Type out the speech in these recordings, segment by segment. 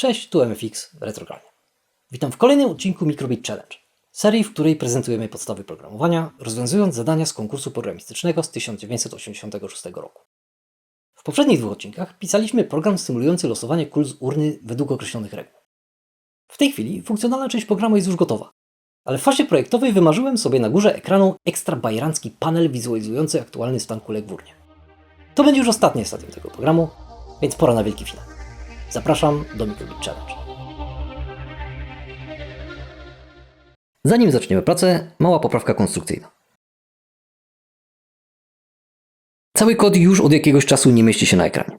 Cześć, tu MFX Retrogranie. Witam w kolejnym odcinku Microbit Challenge, serii, w której prezentujemy podstawy programowania, rozwiązując zadania z konkursu programistycznego z 1986 roku. W poprzednich dwóch odcinkach pisaliśmy program symulujący losowanie kul z urny według określonych reguł. W tej chwili funkcjonalna część programu jest już gotowa, ale w fazie projektowej wymarzyłem sobie na górze ekranu ekstra bajerancki panel wizualizujący aktualny stan kulek w urnie. To będzie już ostatnie stadium tego programu, więc pora na wielki finał. Zapraszam do Microbit Challenge. Zanim zaczniemy pracę, mała poprawka konstrukcyjna. Cały kod już od jakiegoś czasu nie mieści się na ekranie.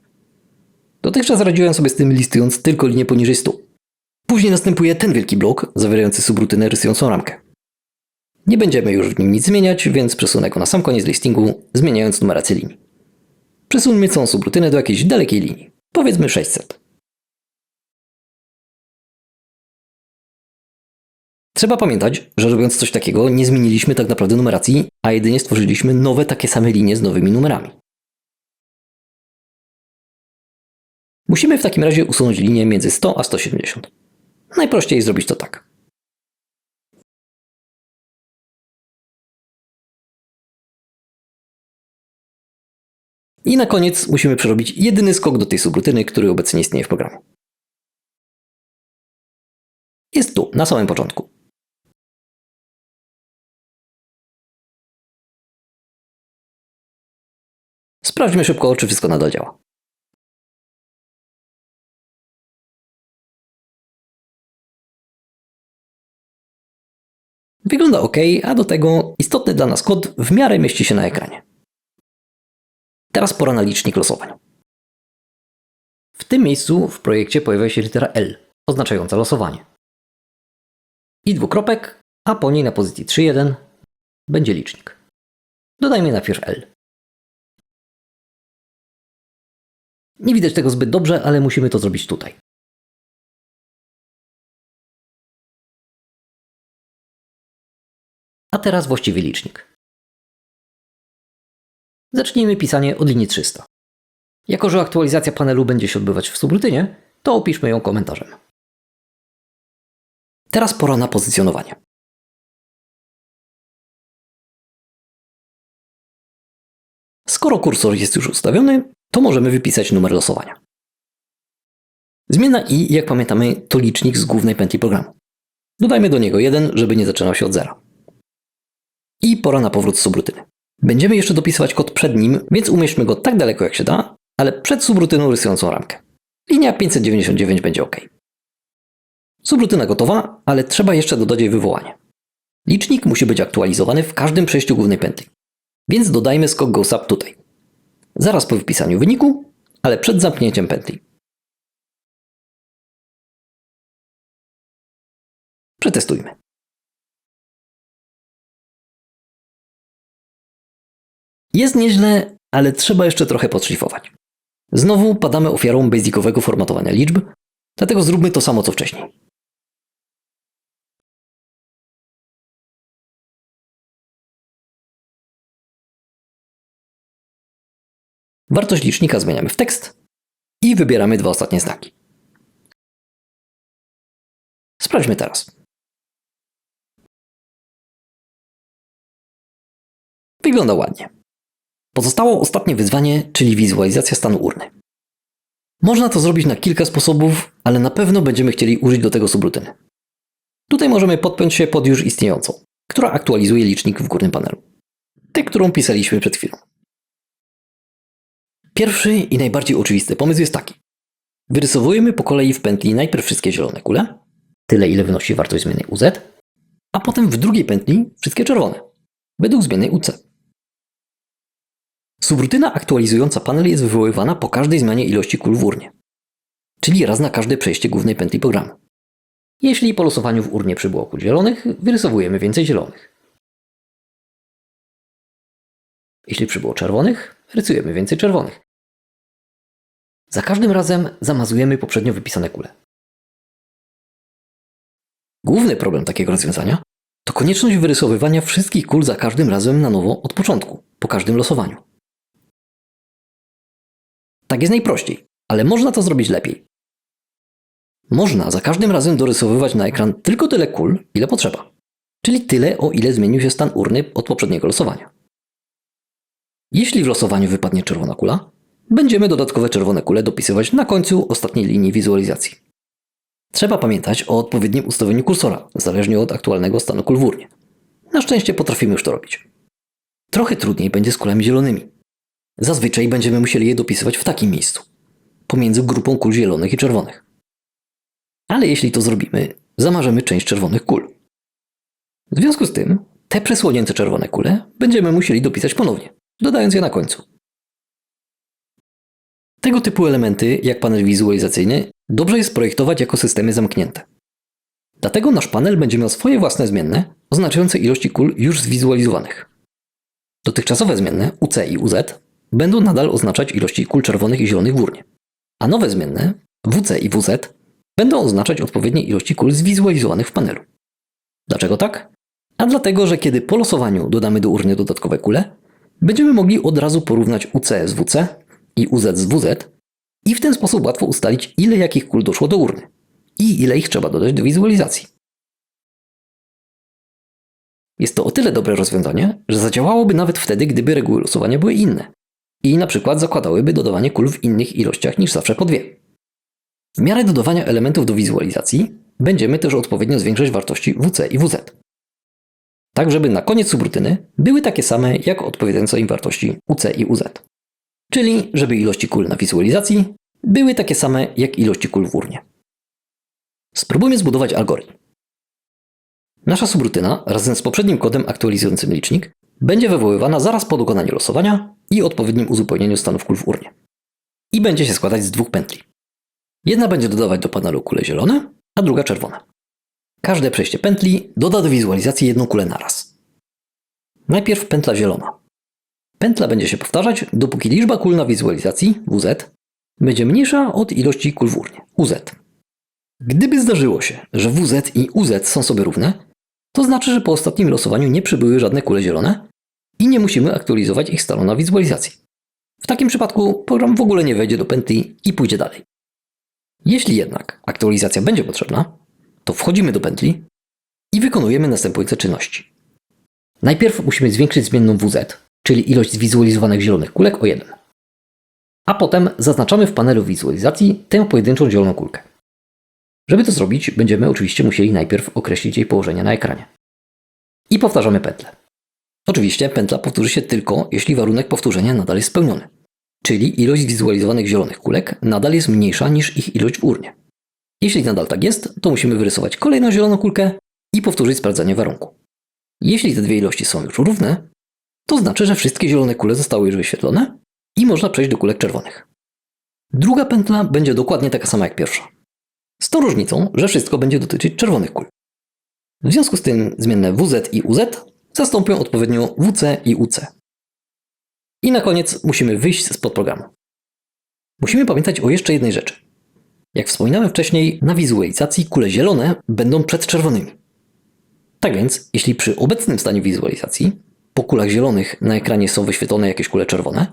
Dotychczas radziłem sobie z tym listując tylko linię poniżej 100. Później następuje ten wielki blok zawierający subrutynę rysującą ramkę. Nie będziemy już w nim nic zmieniać, więc przesunę go na sam koniec listingu, zmieniając numerację linii. Przesuńmy całą subrutynę do jakiejś dalekiej linii, powiedzmy 600. Trzeba pamiętać, że robiąc coś takiego nie zmieniliśmy tak naprawdę numeracji, a jedynie stworzyliśmy nowe takie same linie z nowymi numerami. Musimy w takim razie usunąć linię między 100 a 170. Najprościej zrobić to tak. I na koniec musimy przerobić jedyny skok do tej subrutyny, który obecnie istnieje w programie. Jest tu, na samym początku. Sprawdźmy szybko, czy wszystko nadal działa. Wygląda ok, a do tego istotny dla nas kod w miarę mieści się na ekranie. Teraz pora na licznik losowań. W tym miejscu w projekcie pojawia się litera L, oznaczająca losowanie. I dwukropek, a po niej na pozycji 3.1 będzie licznik. Dodajmy najpierw L. Nie widać tego zbyt dobrze, ale musimy to zrobić tutaj. A teraz właściwy licznik. Zacznijmy pisanie od linii 300. Jako, że aktualizacja panelu będzie się odbywać w subrutynie, to opiszmy ją komentarzem. Teraz pora na pozycjonowanie. Skoro kursor jest już ustawiony, to możemy wypisać numer losowania. Zmiana i, jak pamiętamy, to licznik z głównej pętli programu. Dodajmy do niego 1, żeby nie zaczynał się od zera. I pora na powrót subrutyny. Będziemy jeszcze dopisywać kod przed nim, więc umieśćmy go tak daleko jak się da, ale przed subrutyną rysującą ramkę. Linia 599 będzie ok. Subrutyna gotowa, ale trzeba jeszcze dodać jej wywołanie. Licznik musi być aktualizowany w każdym przejściu głównej pętli. Więc dodajmy skok GoSub tutaj. Zaraz po wypisaniu wyniku, ale przed zamknięciem pętli. Przetestujmy. Jest nieźle, ale trzeba jeszcze trochę podszlifować. Znowu padamy ofiarą basicowego formatowania liczb, dlatego zróbmy to samo co wcześniej. Wartość licznika zmieniamy w tekst i wybieramy dwa ostatnie znaki. Sprawdźmy teraz. Wygląda ładnie. Pozostało ostatnie wyzwanie, czyli wizualizacja stanu urny. Można to zrobić na kilka sposobów, ale na pewno będziemy chcieli użyć do tego subrutyny. Tutaj możemy podpiąć się pod już istniejącą, która aktualizuje licznik w górnym panelu. Tę, którą pisaliśmy przed chwilą. Pierwszy i najbardziej oczywisty pomysł jest taki. Wyrysowujemy po kolei w pętli najpierw wszystkie zielone kule, tyle ile wynosi wartość zmiennej UZ, a potem w drugiej pętli wszystkie czerwone, według zmiennej UC. Subrutyna aktualizująca panel jest wywoływana po każdej zmianie ilości kul w urnie, czyli raz na każde przejście głównej pętli programu. Jeśli po losowaniu w urnie przybyło kul zielonych, wyrysowujemy więcej zielonych. Jeśli przybyło czerwonych, rysujemy więcej czerwonych. Za każdym razem zamazujemy poprzednio wypisane kule. Główny problem takiego rozwiązania to konieczność wyrysowywania wszystkich kul za każdym razem na nowo od początku, po każdym losowaniu. Tak jest najprościej, ale można to zrobić lepiej. można za każdym razem dorysowywać na ekran tylko tyle kul, ile potrzeba. Czyli tyle, o ile zmienił się stan urny od poprzedniego losowania. Jeśli w losowaniu wypadnie czerwona kula, będziemy dodatkowe czerwone kule dopisywać na końcu ostatniej linii wizualizacji. Trzeba pamiętać o odpowiednim ustawieniu kursora, zależnie od aktualnego stanu kul w urnie. Na szczęście potrafimy już to robić. Trochę trudniej będzie z kulami zielonymi. Zazwyczaj będziemy musieli je dopisywać w takim miejscu, pomiędzy grupą kul zielonych i czerwonych. Ale jeśli to zrobimy, zamarzemy część czerwonych kul. W związku z tym, te przesłonięte czerwone kule będziemy musieli dopisać ponownie, dodając je na końcu. Tego typu elementy, jak panel wizualizacyjny, dobrze jest projektować jako systemy zamknięte. Dlatego nasz panel będzie miał swoje własne zmienne, oznaczające ilości kul już zwizualizowanych. Dotychczasowe zmienne UC i UZ będą nadal oznaczać ilości kul czerwonych i zielonych w urnie, a nowe zmienne WC i WZ będą oznaczać odpowiednie ilości kul zwizualizowanych w panelu. Dlaczego tak? A dlatego, że kiedy po losowaniu dodamy do urny dodatkowe kule, będziemy mogli od razu porównać UC z WC i UZ z WZ i w ten sposób łatwo ustalić, ile jakich kul doszło do urny i ile ich trzeba dodać do wizualizacji. Jest to o tyle dobre rozwiązanie, że zadziałałoby nawet wtedy, gdyby reguły losowania były inne i na przykład zakładałyby dodawanie kul w innych ilościach niż zawsze po dwie. W miarę dodawania elementów do wizualizacji będziemy też odpowiednio zwiększać wartości WC i WZ. Tak, żeby na koniec subrutyny były takie same jak odpowiadające im wartości UC i UZ. Czyli, żeby ilości kul na wizualizacji były takie same jak ilości kul w urnie. Spróbujmy zbudować algorytm. Nasza subrutyna razem z poprzednim kodem aktualizującym licznik będzie wywoływana zaraz po dokonaniu losowania i odpowiednim uzupełnieniu stanów kul w urnie. I będzie się składać z dwóch pętli. Jedna będzie dodawać do panelu kule zielone, a druga czerwone. Każde przejście pętli doda do wizualizacji jedną kulę naraz. Najpierw pętla zielona. Pętla będzie się powtarzać, dopóki liczba kul na wizualizacji WZ będzie mniejsza od ilości kul w urnie UZ. Gdyby zdarzyło się, że WZ i UZ są sobie równe, to znaczy, że po ostatnim losowaniu nie przybyły żadne kule zielone i nie musimy aktualizować ich stanu na wizualizacji. W takim przypadku program w ogóle nie wejdzie do pętli i pójdzie dalej. Jeśli jednak aktualizacja będzie potrzebna, to wchodzimy do pętli i wykonujemy następujące czynności. Najpierw musimy zwiększyć zmienną WZ, czyli ilość zwizualizowanych zielonych kulek o 1. A potem zaznaczamy w panelu wizualizacji tę pojedynczą zieloną kulkę. Żeby to zrobić, będziemy oczywiście musieli najpierw określić jej położenie na ekranie. I powtarzamy pętlę. Oczywiście pętla powtórzy się tylko, jeśli warunek powtórzenia nadal jest spełniony. Czyli ilość wizualizowanych zielonych kulek nadal jest mniejsza niż ich ilość w urnie. Jeśli nadal tak jest, to musimy wyrysować kolejną zieloną kulkę i powtórzyć sprawdzenie warunku. Jeśli te dwie ilości są już równe, to znaczy, że wszystkie zielone kule zostały już wyświetlone i można przejść do kulek czerwonych. Druga pętla będzie dokładnie taka sama jak pierwsza. Z tą różnicą, że wszystko będzie dotyczyć czerwonych kul. W związku z tym zmienne WZ i UZ zastąpią odpowiednio WC i UC. I na koniec musimy wyjść z podprogramu. Musimy pamiętać o jeszcze jednej rzeczy. Jak wspominałem wcześniej, na wizualizacji kule zielone będą przed czerwonymi. Tak więc, jeśli przy obecnym stanie wizualizacji po kulach zielonych na ekranie są wyświetlone jakieś kule czerwone,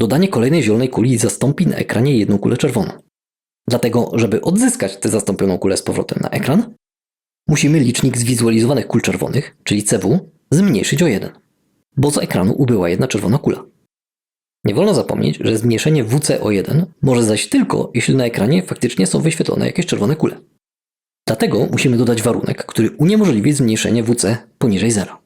dodanie kolejnej zielonej kuli zastąpi na ekranie jedną kulę czerwoną. Dlatego, żeby odzyskać tę zastąpioną kulę z powrotem na ekran, musimy licznik zwizualizowanych kul czerwonych, czyli CW, zmniejszyć o 1, bo z ekranu ubyła jedna czerwona kula. Nie wolno zapomnieć, że zmniejszenie WC o 1 może zaś tylko, jeśli na ekranie faktycznie są wyświetlone jakieś czerwone kule. Dlatego musimy dodać warunek, który uniemożliwi zmniejszenie WC poniżej 0.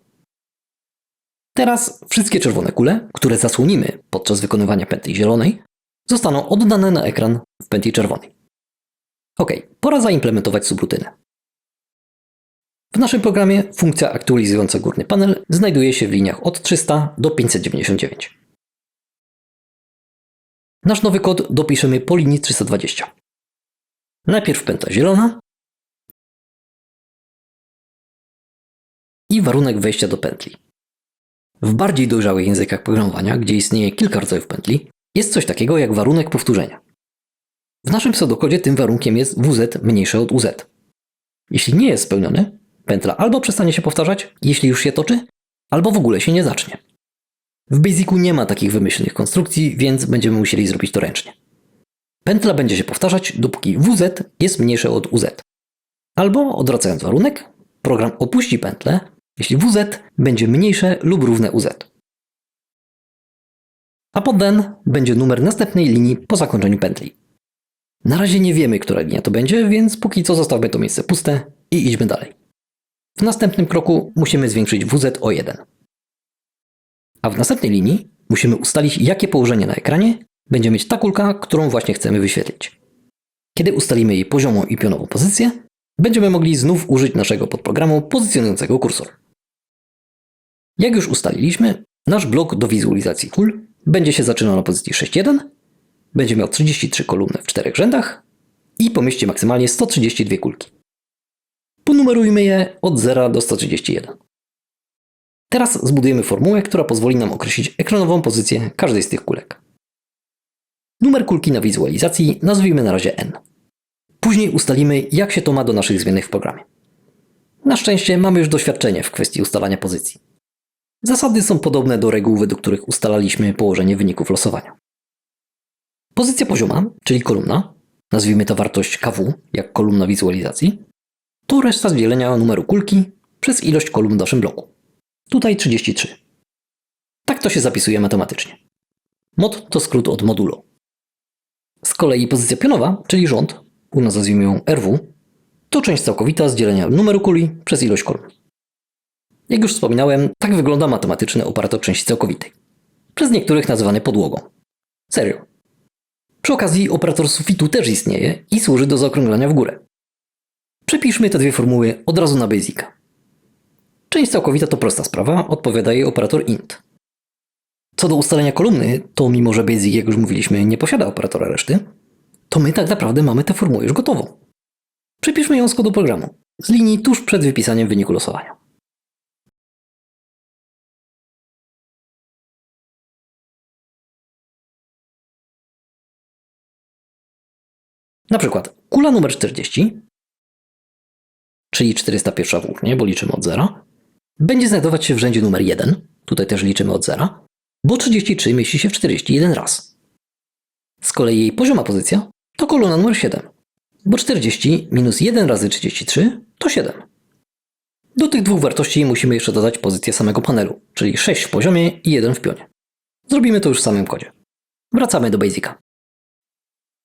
Teraz wszystkie czerwone kule, które zasłonimy podczas wykonywania pętli zielonej, zostaną oddane na ekran w pętli czerwonej. Ok, pora zaimplementować subrutynę. W naszym programie funkcja aktualizująca górny panel znajduje się w liniach od 300 do 599. Nasz nowy kod dopiszemy po linii 320. Najpierw pętla zielona i warunek wejścia do pętli. W bardziej dojrzałych językach programowania, gdzie istnieje kilka rodzajów pętli, jest coś takiego jak warunek powtórzenia. W naszym pseudokodzie tym warunkiem jest WZ mniejsze od UZ. Jeśli nie jest spełniony, pętla albo przestanie się powtarzać, jeśli już się toczy, albo w ogóle się nie zacznie. W Basicu nie ma takich wymyślnych konstrukcji, więc będziemy musieli zrobić to ręcznie. Pętla będzie się powtarzać, dopóki WZ jest mniejsze od UZ. Albo, odwracając warunek, program opuści pętlę, jeśli WZ będzie mniejsze lub równe UZ. A pod den będzie numer następnej linii po zakończeniu pętli. Na razie nie wiemy, która linia to będzie, więc póki co zostawmy to miejsce puste i idźmy dalej. W następnym kroku musimy zwiększyć WZ o 1. A w następnej linii musimy ustalić, jakie położenie na ekranie będzie mieć ta kulka, którą właśnie chcemy wyświetlić. Kiedy ustalimy jej poziomą i pionową pozycję, będziemy mogli znów użyć naszego podprogramu pozycjonującego kursor. Jak już ustaliliśmy, nasz blok do wizualizacji kul będzie się zaczynał na pozycji 6.1, będzie miał 33 kolumny w czterech rzędach i pomieści maksymalnie 132 kulki. Ponumerujmy je od 0 do 131. Teraz zbudujemy formułę, która pozwoli nam określić ekranową pozycję każdej z tych kulek. Numer kulki na wizualizacji nazwijmy na razie n. Później ustalimy, jak się to ma do naszych zmiennych w programie. Na szczęście mamy już doświadczenie w kwestii ustalania pozycji. Zasady są podobne do reguł, według których ustalaliśmy położenie wyników losowania. Pozycja pozioma, czyli kolumna, nazwijmy to wartość kw, jak kolumna wizualizacji, to reszta dzielenia numeru kulki przez ilość kolumn w naszym bloku. Tutaj 33. Tak to się zapisuje matematycznie. Mod to skrót od modulo. Z kolei pozycja pionowa, czyli rząd, u nas nazwijmy ją RW, to część całkowita z dzielenia numeru kuli przez ilość kolumn. Jak już wspominałem, tak wygląda matematyczny operator części całkowitej. Przez niektórych nazywany podłogą. Serio. Przy okazji operator sufitu też istnieje i służy do zaokrąglania w górę. Przepiszmy te dwie formuły od razu na Basica. Część całkowita to prosta sprawa, odpowiada jej operator int. Co do ustalenia kolumny, to mimo że Basic, jak już mówiliśmy, nie posiada operatora reszty, to my tak naprawdę mamy tę formułę już gotową. Przepiszmy ją z kodu programu, z linii tuż przed wypisaniem wyniku losowania. Na przykład kula numer 40, czyli 401 włócznie, bo liczymy od zera, będzie znajdować się w rzędzie numer 1, tutaj też liczymy od zera, bo 33 mieści się w 41 raz. Z kolei jej pozioma pozycja to kolumna numer 7, bo 40 minus 1 razy 33 to 7. Do tych dwóch wartości musimy jeszcze dodać pozycję samego panelu, czyli 6 w poziomie i 1 w pionie. Zrobimy to już w samym kodzie. Wracamy do Basica.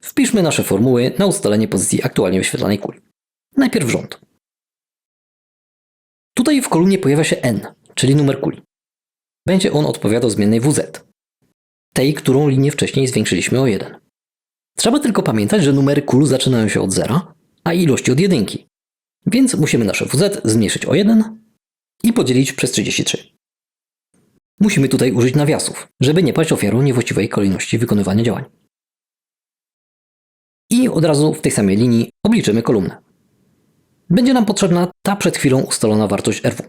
Wpiszmy nasze formuły na ustalenie pozycji aktualnie wyświetlanej kuli. Najpierw rząd. Tutaj w kolumnie pojawia się n, czyli numer kuli. Będzie on odpowiadał zmiennej WZ, tej, którą linię wcześniej zwiększyliśmy o 1. Trzeba tylko pamiętać, że numery kul zaczynają się od zera, a ilości od jedynki. Więc musimy nasze WZ zmniejszyć o 1 i podzielić przez 33. Musimy tutaj użyć nawiasów, żeby nie paść ofiarą niewłaściwej kolejności wykonywania działań. I od razu w tej samej linii obliczymy kolumnę. Będzie nam potrzebna ta przed chwilą ustalona wartość RW.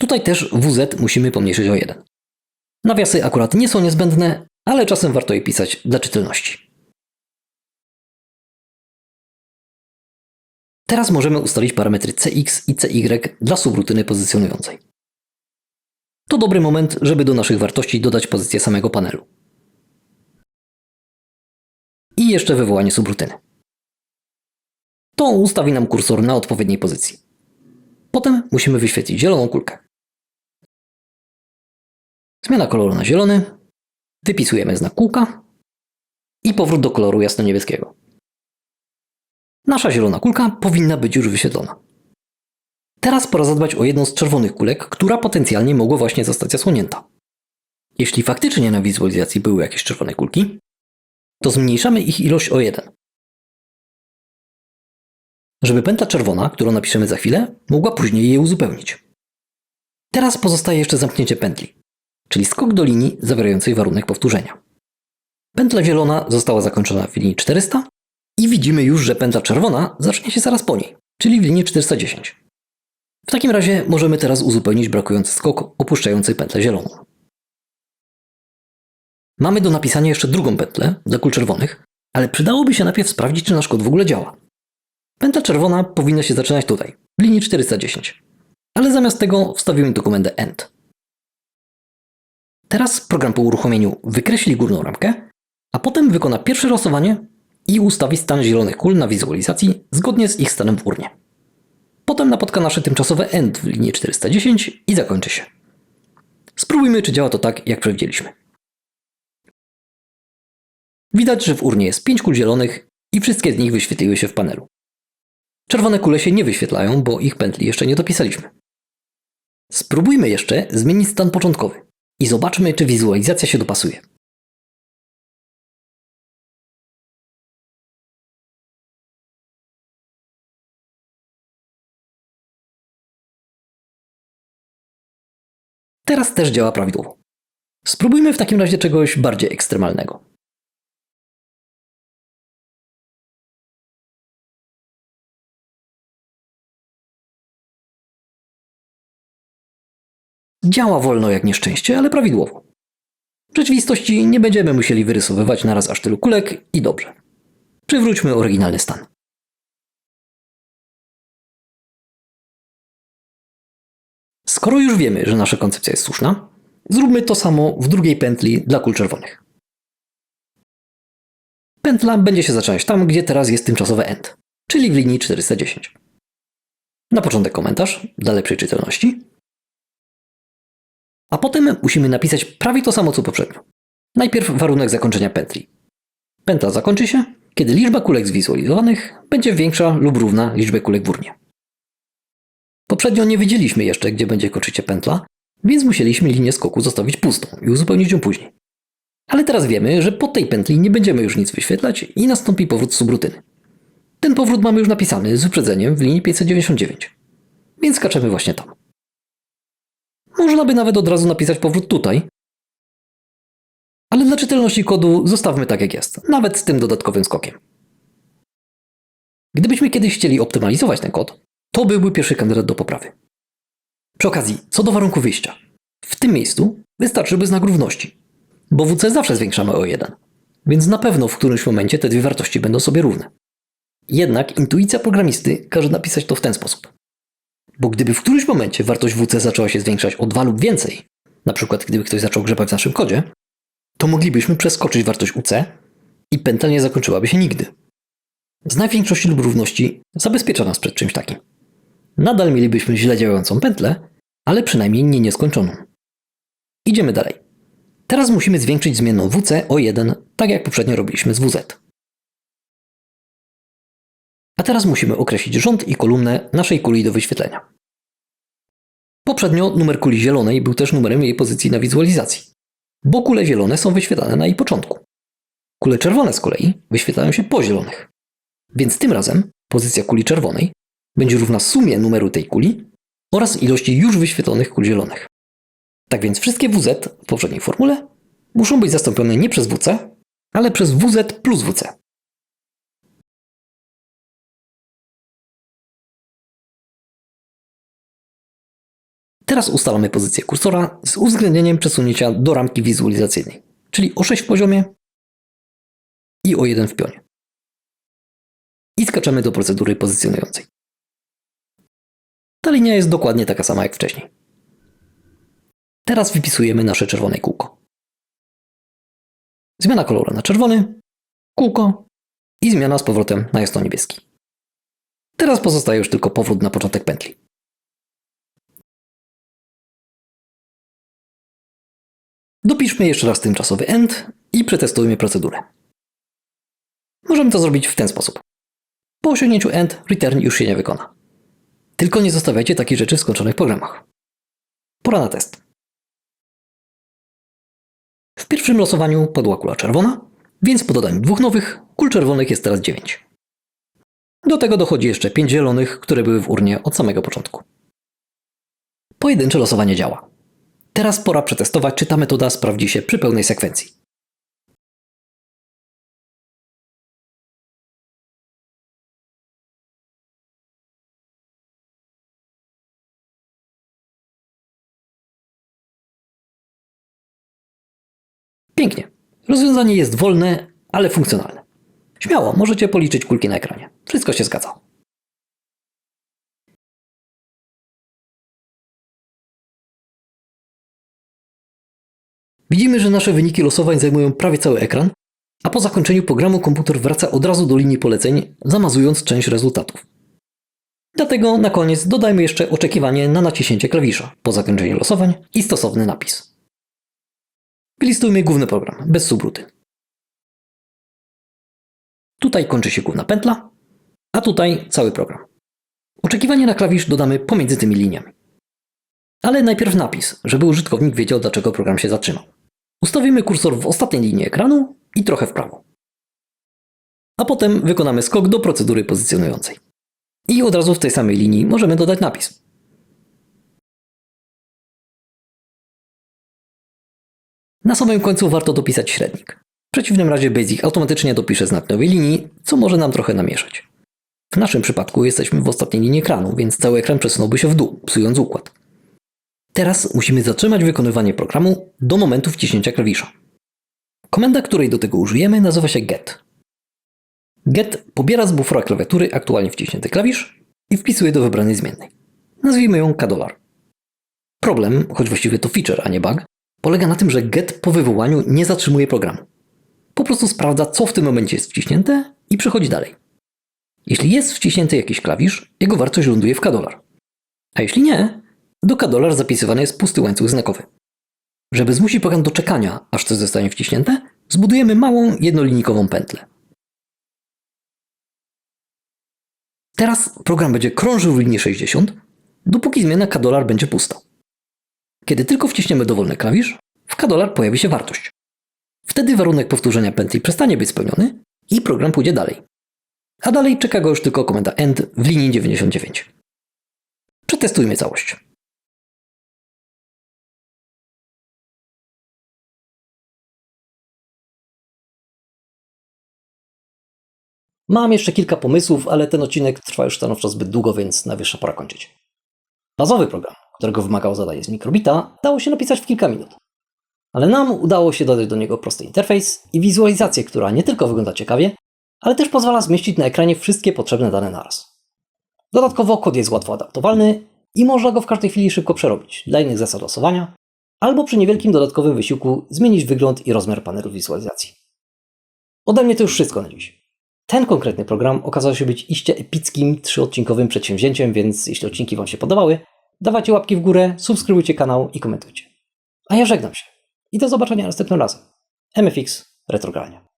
Tutaj też WZ musimy pomniejszyć o 1. Nawiasy akurat nie są niezbędne, ale czasem warto je pisać dla czytelności. Teraz możemy ustalić parametry CX i CY dla subrutyny pozycjonującej. To dobry moment, żeby do naszych wartości dodać pozycję samego panelu. I jeszcze wywołanie subrutyny. To ustawi nam kursor na odpowiedniej pozycji. Potem musimy wyświetlić zieloną kulkę. Zmiana koloru na zielony. Wypisujemy znak kółka i powrót do koloru jasno-niebieskiego. Nasza zielona kulka powinna być już wyświetlona. Teraz pora zadbać o jedną z czerwonych kulek, która potencjalnie mogła właśnie zostać zasłonięta. Jeśli faktycznie na wizualizacji były jakieś czerwone kulki, to zmniejszamy ich ilość o 1. Żeby pętla czerwona, którą napiszemy za chwilę, mogła później je uzupełnić. Teraz pozostaje jeszcze zamknięcie pętli, czyli skok do linii zawierającej warunek powtórzenia. Pętla zielona została zakończona w linii 400 i widzimy już, że pętla czerwona zacznie się zaraz po niej, czyli w linii 410. W takim razie możemy teraz uzupełnić brakujący skok opuszczający pętlę zieloną. Mamy do napisania jeszcze drugą pętlę dla kul czerwonych, ale przydałoby się najpierw sprawdzić, czy nasz kod w ogóle działa. Pętla czerwona powinna się zaczynać tutaj, w linii 410. Ale zamiast tego wstawimy tu komendę END. Teraz program po uruchomieniu wykreśli górną ramkę, a potem wykona pierwsze losowanie i ustawi stan zielonych kul na wizualizacji zgodnie z ich stanem w urnie. Potem napotka nasze tymczasowe END w linii 410 i zakończy się. Spróbujmy, czy działa to tak, jak przewidzieliśmy. Widać, że w urnie jest 5 kul zielonych i wszystkie z nich wyświetliły się w panelu. Czerwone kule się nie wyświetlają, bo ich pętli jeszcze nie dopisaliśmy. Spróbujmy jeszcze zmienić stan początkowy i zobaczmy, czy wizualizacja się dopasuje. Teraz też działa prawidłowo. Spróbujmy w takim razie czegoś bardziej ekstremalnego. Działa wolno jak nieszczęście, ale prawidłowo. W rzeczywistości nie będziemy musieli wyrysowywać naraz aż tylu kulek i dobrze. Przywróćmy oryginalny stan. Skoro już wiemy, że nasza koncepcja jest słuszna, zróbmy to samo w drugiej pętli dla kul czerwonych. Pętla będzie się zaczynać tam, gdzie teraz jest tymczasowe end, czyli w linii 410. Na początek komentarz dla lepszej czytelności. A potem musimy napisać prawie to samo co poprzednio. Najpierw warunek zakończenia pętli. Pętla zakończy się, kiedy liczba kulek zwizualizowanych będzie większa lub równa liczbie kulek w urnie. Poprzednio nie wiedzieliśmy jeszcze, gdzie będzie kończyć się pętla, więc musieliśmy linię skoku zostawić pustą i uzupełnić ją później. Ale teraz wiemy, że po tej pętli nie będziemy już nic wyświetlać i nastąpi powrót subrutyny. Ten powrót mamy już napisany z wyprzedzeniem w linii 599. Więc skaczemy właśnie tam. Można by nawet od razu napisać powrót tutaj. Ale dla czytelności kodu zostawmy tak jak jest, nawet z tym dodatkowym skokiem. Gdybyśmy kiedyś chcieli optymalizować ten kod, to byłby pierwszy kandydat do poprawy. Przy okazji, co do warunku wyjścia. W tym miejscu wystarczyłby znak równości, bo WC zawsze zwiększamy o 1, więc na pewno w którymś momencie te dwie wartości będą sobie równe. Jednak intuicja programisty każe napisać to w ten sposób. Bo gdyby w którymś momencie wartość WC zaczęła się zwiększać o 2 lub więcej, na przykład gdyby ktoś zaczął grzebać w naszym kodzie, to moglibyśmy przeskoczyć wartość UC i pętla nie zakończyłaby się nigdy. Znak większości lub równości zabezpiecza nas przed czymś takim. Nadal mielibyśmy źle działającą pętlę, ale przynajmniej nie nieskończoną. Idziemy dalej. Teraz musimy zwiększyć zmienną WC o 1, tak jak poprzednio robiliśmy z WZ. A teraz musimy określić rząd i kolumnę naszej kuli do wyświetlenia. Poprzednio numer kuli zielonej był też numerem jej pozycji na wizualizacji, bo kule zielone są wyświetlane na jej początku. Kule czerwone z kolei wyświetlają się po zielonych. Więc tym razem pozycja kuli czerwonej będzie równa sumie numeru tej kuli oraz ilości już wyświetlonych kul zielonych. Tak więc wszystkie WZ w poprzedniej formule muszą być zastąpione nie przez WC, ale przez WZ plus WC. Teraz ustalamy pozycję kursora z uwzględnieniem przesunięcia do ramki wizualizacyjnej, czyli o 6 w poziomie i o 1 w pionie. I skaczemy do procedury pozycjonującej. Ta linia jest dokładnie taka sama jak wcześniej. Teraz wypisujemy nasze czerwone kółko. Zmiana koloru na czerwony, kółko i zmiana z powrotem na jasno-niebieski. Teraz pozostaje już tylko powrót na początek pętli. Dopiszmy jeszcze raz tymczasowy end i przetestujmy procedurę. Możemy to zrobić w ten sposób. Po osiągnięciu end return już się nie wykona. Tylko nie zostawiajcie takich rzeczy w skończonych programach. Pora na test. W pierwszym losowaniu padła kula czerwona, więc po dodaniu dwóch nowych, kul czerwonych jest teraz 9. Do tego dochodzi jeszcze 5 zielonych, które były w urnie od samego początku. Pojedyncze losowanie działa. Teraz pora przetestować, czy ta metoda sprawdzi się przy pełnej sekwencji. Pięknie. Rozwiązanie jest wolne, ale funkcjonalne. Śmiało, możecie policzyć kulki na ekranie. Wszystko się zgadza. Widzimy, że nasze wyniki losowań zajmują prawie cały ekran A po zakończeniu programu komputer wraca od razu do linii poleceń, zamazując część rezultatów. Dlatego na koniec dodajmy jeszcze oczekiwanie na naciśnięcie klawisza po zakończeniu losowań i stosowny napis. Wylistujmy główny program, bez subruty. Tutaj kończy się główna pętla, a tutaj cały program. Oczekiwanie na klawisz dodamy pomiędzy tymi liniami. Ale najpierw napis, żeby użytkownik wiedział, dlaczego program się zatrzymał. Ustawimy kursor w ostatniej linii ekranu i trochę w prawo. A potem wykonamy skok do procedury pozycjonującej. I od razu w tej samej linii możemy dodać napis. Na samym końcu warto dopisać średnik. W przeciwnym razie Basic automatycznie dopisze znak nowej linii, co może nam trochę namieszać. W naszym przypadku jesteśmy w ostatniej linii ekranu, więc cały ekran przesunąłby się w dół, psując układ. Teraz musimy zatrzymać wykonywanie programu do momentu wciśnięcia klawisza. Komenda, której do tego użyjemy, nazywa się get. Get pobiera z bufora klawiatury aktualnie wciśnięty klawisz i wpisuje do wybranej zmiennej. Nazwijmy ją $. Problem, choć właściwie to feature, a nie bug, polega na tym, że get po wywołaniu nie zatrzymuje programu. Po prostu sprawdza, co w tym momencie jest wciśnięte i przechodzi dalej. Jeśli jest wciśnięty jakiś klawisz, jego wartość ląduje w $. A jeśli nie, do $, zapisywany jest pusty łańcuch znakowy. Żeby zmusić program do czekania, aż coś zostanie wciśnięte, zbudujemy małą, jednolinijkową pętlę. Teraz program będzie krążył w linii 60, dopóki zmiana $, będzie pusta. Kiedy tylko wciśniemy dowolny klawisz, w $, pojawi się wartość. Wtedy warunek powtórzenia pętli przestanie być spełniony i program pójdzie dalej. A dalej czeka go już tylko komenda END w linii 99. Przetestujmy całość. Mam jeszcze kilka pomysłów, ale ten odcinek trwa już stanowczo zbyt długo, więc najwyższa pora kończyć. Bazowy program, którego wymagało zadanie z mikrobita, dało się napisać w kilka minut. Ale nam udało się dodać do niego prosty interfejs i wizualizację, która nie tylko wygląda ciekawie, ale też pozwala zmieścić na ekranie wszystkie potrzebne dane naraz. Dodatkowo kod jest łatwo adaptowalny i można go w każdej chwili szybko przerobić dla innych zasad losowania, albo przy niewielkim dodatkowym wysiłku zmienić wygląd i rozmiar panelu wizualizacji. Ode mnie to już wszystko na dziś. Ten konkretny program okazał się być iście epickim, trzyodcinkowym przedsięwzięciem, więc jeśli odcinki Wam się podobały, dawajcie łapki w górę, subskrybujcie kanał i komentujcie. A ja żegnam się i do zobaczenia następnym razem. MFX Retrogrania.